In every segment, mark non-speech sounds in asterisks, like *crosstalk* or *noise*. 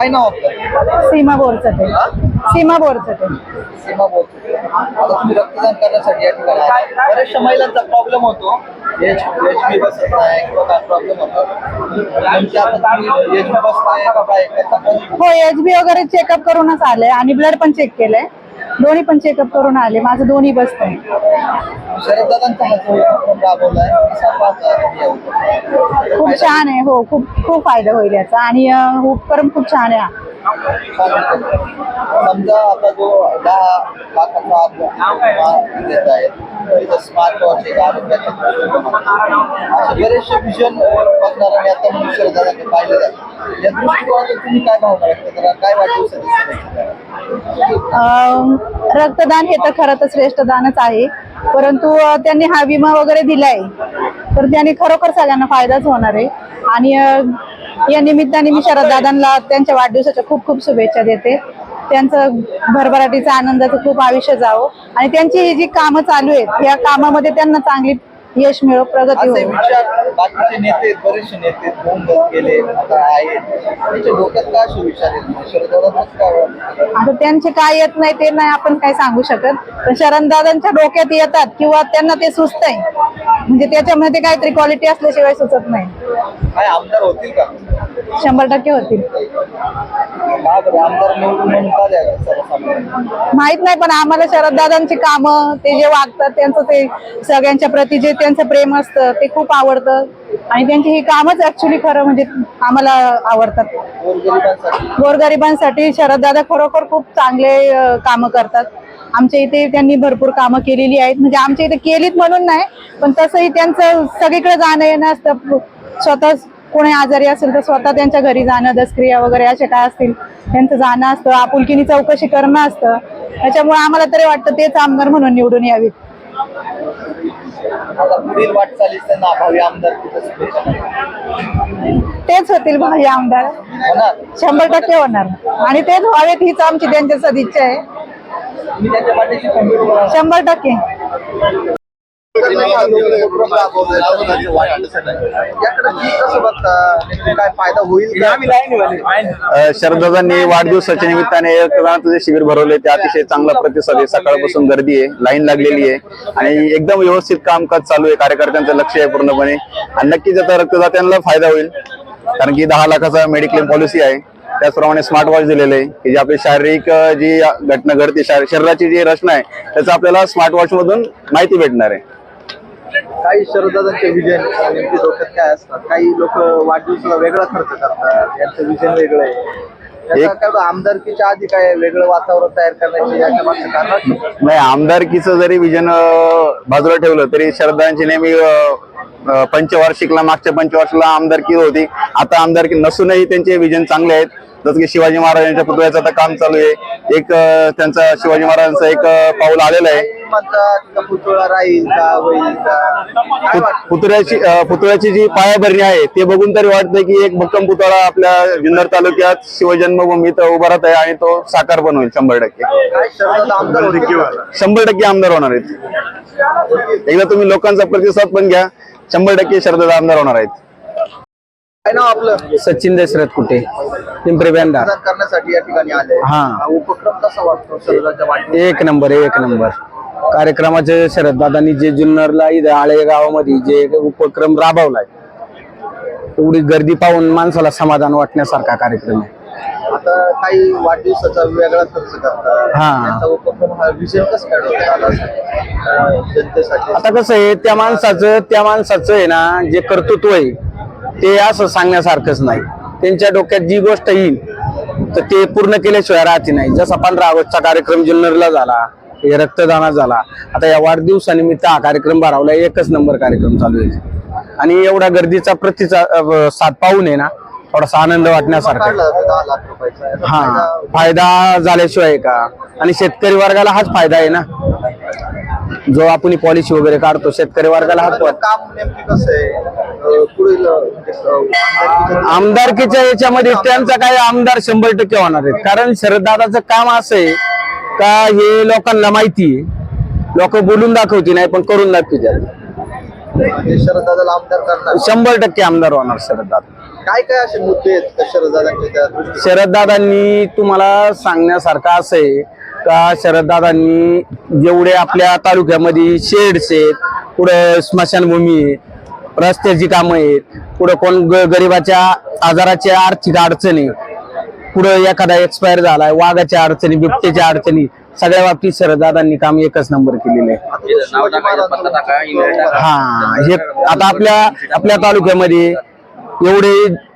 काय नाव आपलं? सीमा बोरचटे. हा? सीमा बोरचटे. सीमा आता तुम्ही रक्तदान करण्यासाठी या ठिकाणी. बऱ्याचशा महिलांचा प्रॉब्लेम होतो. एच एच बी बसत नाही किंवा काय प्रॉब्लेम होतो. नेमकी आता तुम्ही एच बी बसताय का काय? करता पण हो एच बी वगैरे चेकअप करूनच आले आणि ब्लड पण चेक केलंय. दोन्ही पण चेकअप करून आले माझं दोन्ही बसतंय शरददादांचा हा जो उपक्रम राबवलाय कसा पाहता तुम्ही या उपक्रमाला? खूप छान आहे हो खूप खूप फायदा होईल याचा आणि अं, उपक्रम खूप छान आहे हा. समजा आता जो दहा लाखाचा आप देत आहेत स्मार्ट वॉच एक आरोग्याच्या दृष्टिकोनातून. बरेचसे विजन बघणारा आता मनुष्य शरददादांनी पाहिले जातात या दृष्टिकोनातून तुम्ही काय भावना व्यक्त करा काय वाटू अं, रक्तदान हे तर खरं तर श्रेष्ठ दानच आहे. परंतु त्यांनी हा विमा वगैरे दिलाय. तर त्याने खरोखर सगळ्यांना फायदाच होणार आहे. आणि या निमित्ताने मी शरद दादांना त्यांच्या वाढदिवसाच्या खूप खूप शुभेच्छा देते. त्यांचं भरभराटीचा आनंदाचं खूप आयुष्य जावं. आणि त्यांची ही जी कामं चालू आहेत या कामामध्ये त्यांना चांगली यश मिळो प्रगती असे हो विचार बाकीचे नेते बरेचसे नेते होऊन गेले आता आहेत. त्याच्या डोक्यात काय असे विचार आहेत? शरददादांनाच काय वाटतं? आता त्यांचे काय येत नाही ते नाही आपण काय सांगू शकत. पण शरणदादांच्या डोक्यात येतात किंवा त्यांना ते सुचतंय. म्हणजे त्याच्यामध्ये काहीतरी क्वालिटी असल्याशिवाय सुचत नाही. काय आमदार होतील का? शंभर टक्के होतील. माहीत नाही पण आम्हाला शरददादांची कामं ते जे वागतात त्यांचं ते सगळ्यांच्या प्रती जे त्यांचं प्रेम असतं ते खूप आवडतं. आणि त्यांची ही कामच ऍक्च्युली खरं म्हणजे आम्हाला आवडतात. गोरगरिबांसाठी. शरददादा खरोखर खूप चांगले कामं करतात. आमच्या इथे त्यांनी भरपूर कामं केलेली आहेत. म्हणजे आमच्या इथे केलीत म्हणून नाही पण तसंही त्यांचं सगळीकडे जाणं येणं असतं. स्वतः कोणी आजारी असेल तर स्वतः त्यांच्या घरी जाणं दसक्रिया वगैरे असे काय असतील त्यांचं जाणं असतं आपुलकीनी चौकशी करणं असतं. त्याच्यामुळे आम्हाला तरी वाटतं तेच आमदार म्हणून निवडून यावीत. भावी तेच होतील भाई आमदार. शंभर टक्के होणार. आणि तेच व्हावेत हीच आमची त्यांच्या सदिच्छा आहे. शंभर टक्के. काय फायदा होईल का? अ, शरददादांनी वाढदिवसाच्या निमित्ताने रक्तदानाचं जे शिबिर भरवले ते अतिशय चांगला प्रतिसाद आहे. सकाळपासून गर्दी आहे लाईन लागलेली आहे. आणि एकदम व्यवस्थित कामकाज चालू आहे कार्यकर्त्यांचं लक्ष आहे पूर्णपणे. आणि नक्कीच आता रक्तदात्यांना फायदा होईल. कारण की दहा लाखाचा मेडिक्लेम पॉलिसी आहे. त्याचप्रमाणे स्मार्ट वॉच दिलेलं आहे की जे आपली शारीरिक जी घटना घडते शारी- शरीराची जी रचना आहे त्याचं आपल्याला स्मार्ट वॉच मधून माहिती भेटणार आहे. काही शरददादांचे विजन नेमके डोक्यात काय असतात? काही लोक वाढदिवसाला वेगळा खर्च करतात. यांचं विजन वेगळं आहे. काय आमदारकीच्या आधी काय वेगळं वातावरण तयार करण्याची याच्या मागचं कारण असतं? नाही आमदारकीचं जरी विजन बाजूला ठेवलं तरी शरदांची नेहमी अ, अ, पंचवार्षिकला मागच्या पंचवार्षिकला आमदारकी होती. आता आमदारकी नसूनही त्यांचे विजन चांगले आहेत. जसं की शिवाजी महाराजांच्या पुतळ्याचं आता काम चालू आहे. एक अ, त्यांचा शिवाजी महाराजांचं एक अ, पाऊल आलेलं आहे. म्हणतात का पुतळा राहील का होईल का? काय पुत- वाटतं? पुतळ्याची अ, पुतळ्याची जी पायाभरणी आहे ते बघून तरी वाटतंय की एक भक्कम पुतळा आपल्या जुन्नर तालुक्यात शिवजन्मभूमीत उभा राहत आहे आणि तो साकार पण होईल शंभर टक्के. काय शरददादा आमदार होतील का? शंभर टक्के आमदार होणार आहेत. एकदा तुम्ही लोकांचा प्रतिसाद पण घ्या शंभर टक्के शरददा आमदार होणार आहेत. काय नाव आपलं? सचिन दशरथ कुठे पिंपरी बँडा मतदान करण्यासाठी या ठिकाणी आले. हा. उपक्रम कसा वाटतो? शरदाच्या? एक नंबर एक नंबर. कार्यक्रमाचे शरद दादांनी जे जुन्नरला इथं आळे गावामध्ये जे उपक्रम राबवलाय एवढी गर्दी पाहून माणसाला समाधान वाटण्यासारखा कार्यक्रम आहे. आता काही वाढदिवसाचा वेगळा खर्च करतात. हा. त्यांचा उपक्रम हा विजय कसं काय डोक्यात आला असेल? अं, जनतेसाठी. आता कसं आहे त्या माणसाचं त्या माणसाचं आहे ना जे कर्तृत्व आहे ते असं सांगण्यासारखंच नाही. त्यांच्या डोक्यात जी गोष्ट येईल तर ते पूर्ण केल्याशिवाय राहते नाही. जसा पंधरा ऑगस्टचा कार्यक्रम जुन्नरला झाला हे रक्तदानात झाला. आता या वाढदिवसानिमित्त हा कार्यक्रम भरावला. एकच नंबर कार्यक्रम चालू आहे. आणि एवढा गर्दीचा प्रतिचा साथ पाहून आहे ना थोडासा आनंद वाटण्यासारखा हा फायदा- झाल्याशिवाय का? आणि शेतकरी वर्गाला हाच फायदा आहे ना. जो आपण पॉलिसी वगैरे काढतो शेतकरी वर्गाला हाच आमदारकीच्या याच्यामध्ये त्यांचा काही आमदार शंभर टक्के होणार आहेत. कारण शरददादाचं काम असं आहे का हे लोकांना माहिती आहे. लोक बोलून दाखवते नाही पण करून दाखवते शरददादाला आमदार करणार. शंभर टक्के आमदार होणार शरददादा काय काय असे मुद्दे आहेत? शरददादांनी तुम्हाला सांगण्यासारखं असं आहे का शरददादांनी जेवढे आपल्या तालुक्यामध्ये शेड्स आहेत पुढं स्मशानभूमी आहे रस्त्याची कामं आहेत पुढं कोण गरिबाच्या आजाराच्या आर्थिक अडचणी पुढं एखादा एक्सपायर झालाय वाघाच्या अडचणी बिबट्याच्या अडचणी सगळ्या बाबतीत शरददादांनी काम एकच नंबर केलेलं आहे. हा हे आता आपल्या आपल्या तालुक्यामध्ये एवढे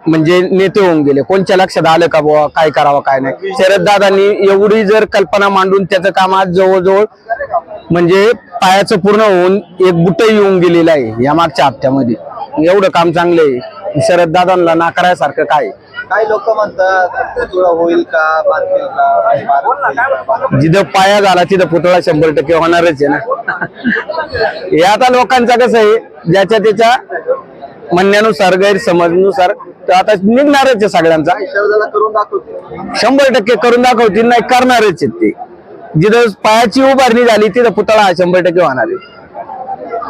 म्हणजे नेते होऊन गेले. कोणच्या लक्षात आलं का बुवा काय करावं काय नाही? शरददादांनी एवढी जर कल्पना मांडून त्याचं काम आज जवळजवळ म्हणजे पायाचं पूर्ण होऊन एक बुट येऊन गेलेलं आहे या मागच्या हप्त्यामध्ये. एवढं काम चांगलं आहे. शरददादांना नाकारायसारखं काय आहे? काही लोक म्हणतात पुतळा होईल का? बांधतील का? जिथं पाया झाला तिथं पुतळा शंभर टक्के होणारच आहे ना. *laughs* हे आता लोकांचं कसं आहे ज्याच्या त्याच्या म्हणण्यानुसार गैरसमजनुसार तर आता निघणारच आहे सगळ्यांचा. करून दाखवतील. शंभर टक्के करून दाखवतील नाही करणारच आहेत ते. जिथं पायाची उभारणी झाली तिथं पुतळा हा शंभर टक्के होणार आहे.